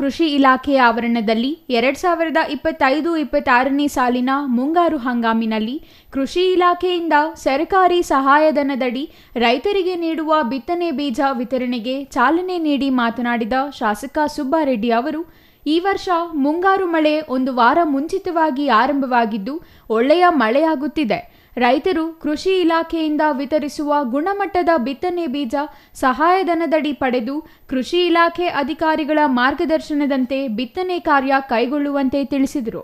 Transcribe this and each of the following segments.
ಕೃಷಿ ಇಲಾಖೆಯ ಆವರಣದಲ್ಲಿ ಎರಡ್ ಸಾವಿರದ ಇಪ್ಪತ್ತೈದು, ಇಪ್ಪತ್ತಾರನೇ ಸಾಲಿನ ಮುಂಗಾರು ಹಂಗಾಮಿನಲ್ಲಿ ಕೃಷಿ ಇಲಾಖೆಯಿಂದ ಸರ್ಕಾರಿ ಸಹಾಯಧನದಡಿ ರೈತರಿಗೆ ನೀಡುವ ಬಿತ್ತನೆ ಬೀಜ ವಿತರಣೆಗೆ ಚಾಲನೆ ನೀಡಿ ಮಾತನಾಡಿದ ಶಾಸಕ ಸುಬ್ಬಾರೆಡ್ಡಿ ಅವರು, ಈ ವರ್ಷ ಮುಂಗಾರು ಮಳೆ ಒಂದು ವಾರ ಮುಂಚಿತವಾಗಿ ಆರಂಭವಾಗಿದ್ದು ಒಳ್ಳೆಯ ಮಳೆಯಾಗುತ್ತಿದೆ. ರೈತರು ಕೃಷಿ ಇಲಾಖೆಯಿಂದ ವಿತರಿಸುವ ಗುಣಮಟ್ಟದ ಬಿತ್ತನೆ ಬೀಜ ಸಹಾಯಧನದಡಿ ಪಡೆದು ಕೃಷಿ ಇಲಾಖೆ ಅಧಿಕಾರಿಗಳ ಮಾರ್ಗದರ್ಶನದಂತೆ ಬಿತ್ತನೆ ಕಾರ್ಯ ಕೈಗೊಳ್ಳುವಂತೆ ತಿಳಿಸಿದರು.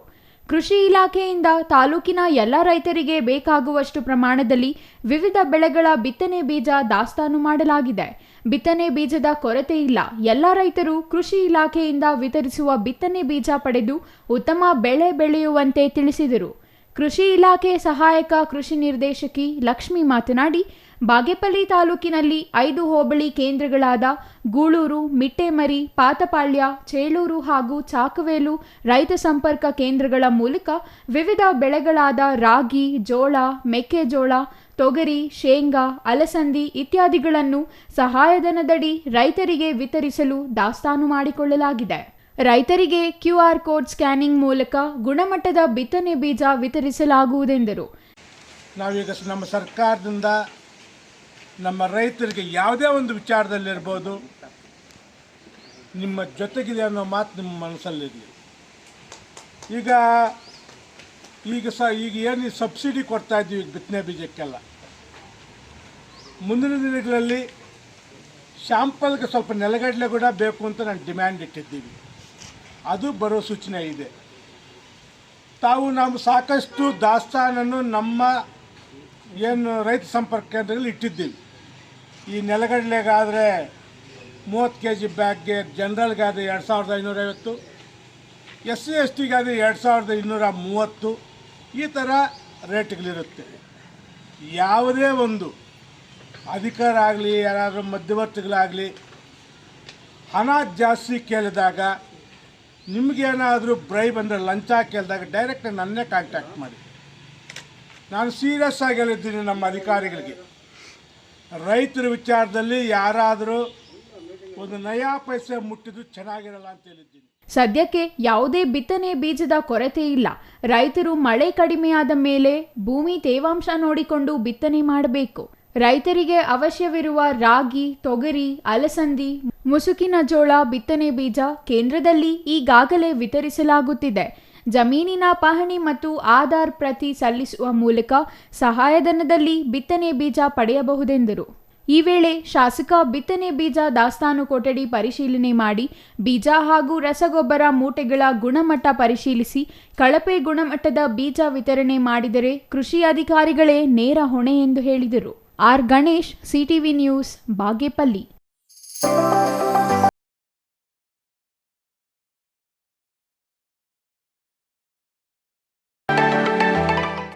ಕೃಷಿ ಇಲಾಖೆಯಿಂದ ತಾಲೂಕಿನ ಎಲ್ಲ ರೈತರಿಗೆ ಬೇಕಾಗುವಷ್ಟು ಪ್ರಮಾಣದಲ್ಲಿ ವಿವಿಧ ಬೆಳೆಗಳ ಬಿತ್ತನೆ ಬೀಜ ದಾಸ್ತಾನು ಮಾಡಲಾಗಿದೆ. ಬಿತ್ತನೆ ಬೀಜದ ಕೊರತೆ ಇಲ್ಲ. ಎಲ್ಲ ರೈತರು ಕೃಷಿ ಇಲಾಖೆಯಿಂದ ವಿತರಿಸುವ ಬಿತ್ತನೆ ಬೀಜ ಪಡೆದು ಉತ್ತಮ ಬೆಳೆ ಬೆಳೆಯುವಂತೆ ತಿಳಿಸಿದರು. ಕೃಷಿ ಇಲಾಖೆ ಸಹಾಯಕ ಕೃಷಿ ನಿರ್ದೇಶಕಿ ಲಕ್ಷ್ಮಿ ಮಾತನಾಡಿ, ಬಾಗೇಪಲ್ಲಿ ತಾಲೂಕಿನಲ್ಲಿ ಐದು ಹೋಬಳಿ ಕೇಂದ್ರಗಳಾದ ಗೂಳೂರು, ಮಿಟ್ಟೆಮರಿ, ಪಾತಪಾಳ್ಯ, ಚೇಳೂರು ಹಾಗೂ ಚಾಕವೇಲು ರೈತ ಸಂಪರ್ಕ ಕೇಂದ್ರಗಳ ಮೂಲಕ ವಿವಿಧ ಬೆಳೆಗಳಾದ ರಾಗಿ, ಜೋಳ, ಮೆಕ್ಕೆಜೋಳ, ತೊಗರಿ, ಶೇಂಗಾ, ಅಲಸಂದಿ ಇತ್ಯಾದಿಗಳನ್ನು ಸಹಾಯಧನದಡಿ ರೈತರಿಗೆ ವಿತರಿಸಲು ದಾಸ್ತಾನು ಮಾಡಿಕೊಳ್ಳಲಾಗಿದೆ. ರೈತರಿಗೆ ಕ್ಯೂಆರ್ ಕೋಡ್ ಸ್ಕ್ಯಾನಿಂಗ್ ಮೂಲಕ ಗುಣಮಟ್ಟದ ಬಿತ್ತನೆ ಬೀಜ ವಿತರಿಸಲಾಗುವುದೆಂದರು. ನಾವೀಗ ನಮ್ಮ ಸರ್ಕಾರದಿಂದ ನಮ್ಮ ರೈತರಿಗೆ ಯಾವುದೇ ಒಂದು ವಿಚಾರದಲ್ಲಿರ್ಬೋದು ನಿಮ್ಮ ಜೊತೆಗಿದೆ ಅನ್ನೋ ಮಾತು ನಿಮ್ಮ ಮನಸ್ಸಲ್ಲಿರಲಿ. ಈಗ ಈಗ ಸಹ ಈಗ ಏನು ಸಬ್ಸಿಡಿ ಕೊಡ್ತಾ ಇದ್ದೀವಿ ಈಗ ಬಿತ್ತನೆ ಬೀಜಕ್ಕೆಲ್ಲ. ಮುಂದಿನ ದಿನಗಳಲ್ಲಿ ಶಾಂಪಲ್ಗೆ ಸ್ವಲ್ಪ ನೆಲಗಡಲೆ ಕೂಡ ಬೇಕು ಅಂತ ನಾನು ಡಿಮ್ಯಾಂಡ್ ಇಟ್ಟಿದ್ದೀವಿ. ಅದು ಬರೋ ಸೂಚನೆ ಇದೆ. ತಾವು ನಾವು ಸಾಕಷ್ಟು ದಾಸ್ತಾನನ್ನು ನಮ್ಮ ಏನು ರೈತ ಸಂಪರ್ಕ ಕೇಂದ್ರದಲ್ಲಿ ಇಟ್ಟಿದ್ದೀವಿ. ಈ ನೆಲಗಡಲೆಗಾದರೆ ಮೂವತ್ತು ಕೆ ಜಿ ಬ್ಯಾಗ್ಗೆ ಜನರಲ್ಗಾದರೆ ಎರಡು ಸಾವಿರದ ಐನೂರೈವತ್ತು, ಎಸ್ ಸಿ ಎಸ್ ಟಿಗಾದರೆ ಎರಡು ಸಾವಿರದ ಇನ್ನೂರ ಮೂವತ್ತು, ಈ ಥರ ರೇಟ್ಗಳಿರುತ್ತೆ. ಯಾವುದೇ ಒಂದು ಅಧಿಕಾರ ಆಗಲಿ, ಯಾರಾದರೂ ಮಧ್ಯವರ್ತಿಗಳಾಗಲಿ, ಹಣ ಜಾಸ್ತಿ ಕೇಳಿದಾಗ ನಿಮಗೇನಾದರೂ ಬ್ರೈಬ್ ಅಂದರೆ ಲಂಚ ಕೇಳಿದಾಗ ಡೈರೆಕ್ಟ್ ನನ್ನೇ ಕಾಂಟ್ಯಾಕ್ಟ್ ಮಾಡಿ. ನಾನು ಸೀರಿಯಸ್ ಆಗಿ ಹೇಳಿದ್ದೀನಿ ನಮ್ಮ ಅಧಿಕಾರಿಗಳಿಗೆ. ರೈತರ ವಿಚಾರದಲ್ಲಿ ಯಾರಾದರೂ ಒಂದು ನಯಾ ಪೈಸೆ ಮುಟ್ಟಿದ್ದು ಚೆನ್ನಾಗಿರಲ್ಲ ಅಂತ ಹೇಳಿದ್ದೀನಿ. ಸದ್ಯಕ್ಕೆ ಯಾವುದೇ ಬಿತ್ತನೆ ಬೀಜದ ಕೊರತೆ ಇಲ್ಲ. ರೈತರು ಮಳೆ ಕಡಿಮೆಯಾದ ಮೇಲೆ ಭೂಮಿ ತೇವಾಂಶ ನೋಡಿಕೊಂಡು ಬಿತ್ತನೆ ಮಾಡಬೇಕು. ರೈತರಿಗೆ ಅವಶ್ಯವಿರುವ ರಾಗಿ, ತೊಗರಿ, ಅಲಸಂದಿ ಮುಸುಕಿನ ಜೋಳ, ಬಿತ್ತನೆ ಬೀಜ ಕೇಂದ್ರದಲ್ಲಿ ಈಗಾಗಲೇ ವಿತರಿಸಲಾಗುತ್ತಿದೆ. ಜಮೀನಿನ ಪಹಣಿ ಮತ್ತು ಆಧಾರ್ ಪ್ರತಿ ಸಲ್ಲಿಸುವ ಮೂಲಕ ಸಹಾಯಧನದಲ್ಲಿ ಬಿತ್ತನೆ ಬೀಜ ಪಡೆಯಬಹುದೆಂದರು. ಈ ವೇಳೆ ಶಾಸಕ ಬಿತ್ತನೆ ಬೀಜ ದಾಸ್ತಾನು ಕೊಠಡಿ ಪರಿಶೀಲನೆ ಮಾಡಿ ಬೀಜ ಹಾಗೂ ರಸಗೊಬ್ಬರ ಮೂಟೆಗಳ ಗುಣಮಟ್ಟ ಪರಿಶೀಲಿಸಿ, ಕಳಪೆ ಗುಣಮಟ್ಟದ ಬೀಜ ವಿತರಣೆ ಮಾಡಿದರೆ ಕೃಷಿ ಅಧಿಕಾರಿಗಳೇ ನೇರ ಹೊಣೆ ಎಂದು ಹೇಳಿದರು. R. Ganesh, CTV news, Bagepalli. Música